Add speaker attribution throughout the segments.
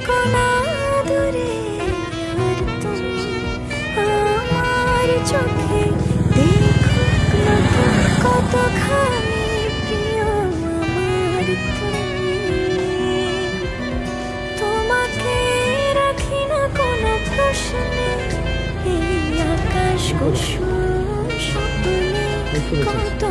Speaker 1: থেকো না দূরে কত খানি প্রিয় আমার তুমি। তোমাকে রাখি না কোনো প্রশ্নে এই আকাশ কুসুম কত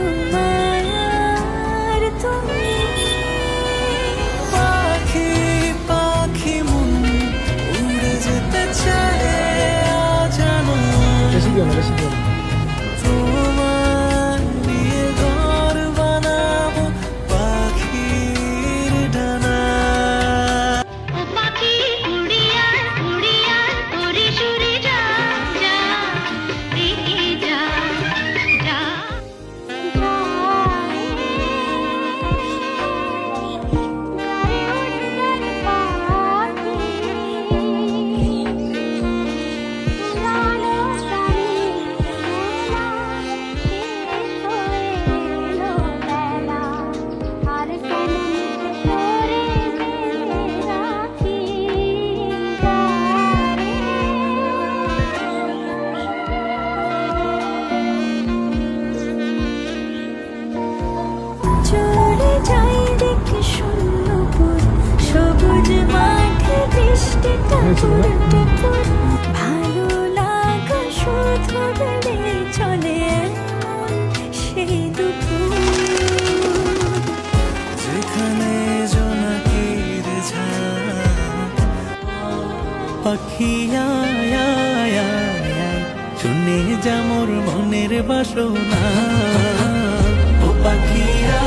Speaker 2: yang. শুনেছিল না পাখিয়া শুনে যা মোর মনের বাসনা ও পাখিয়া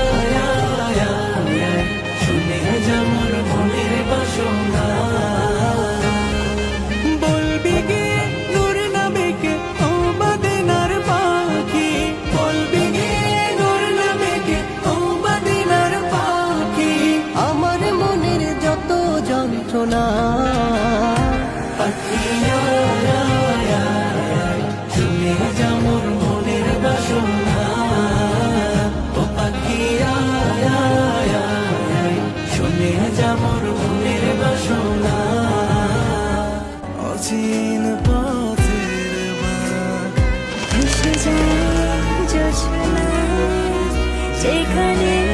Speaker 2: প্রাচীন পথের
Speaker 3: যেখানে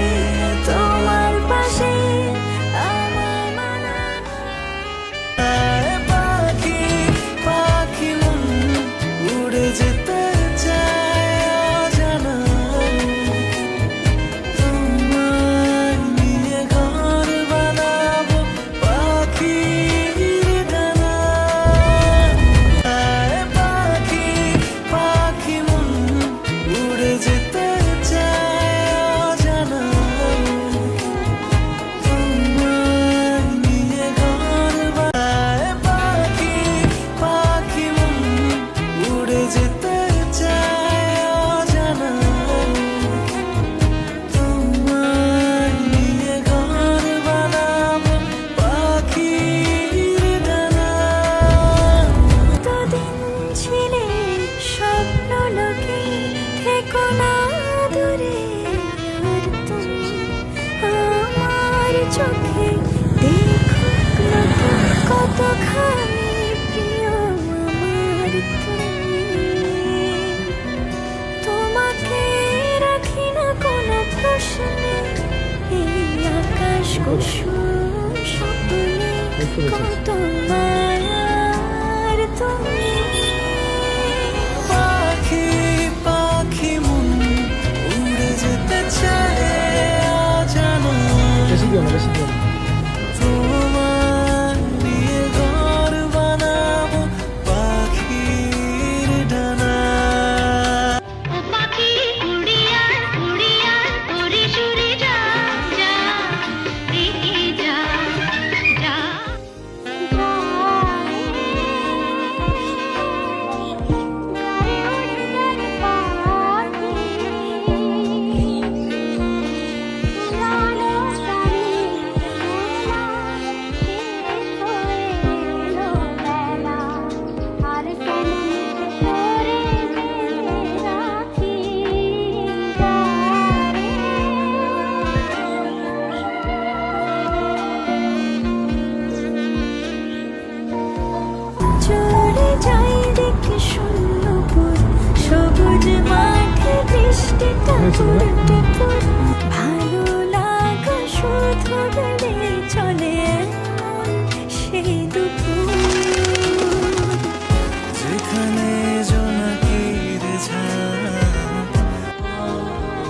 Speaker 3: কত মায়ার তুমি?
Speaker 2: পাখি পাখি মন উড়ে যেতে চায়।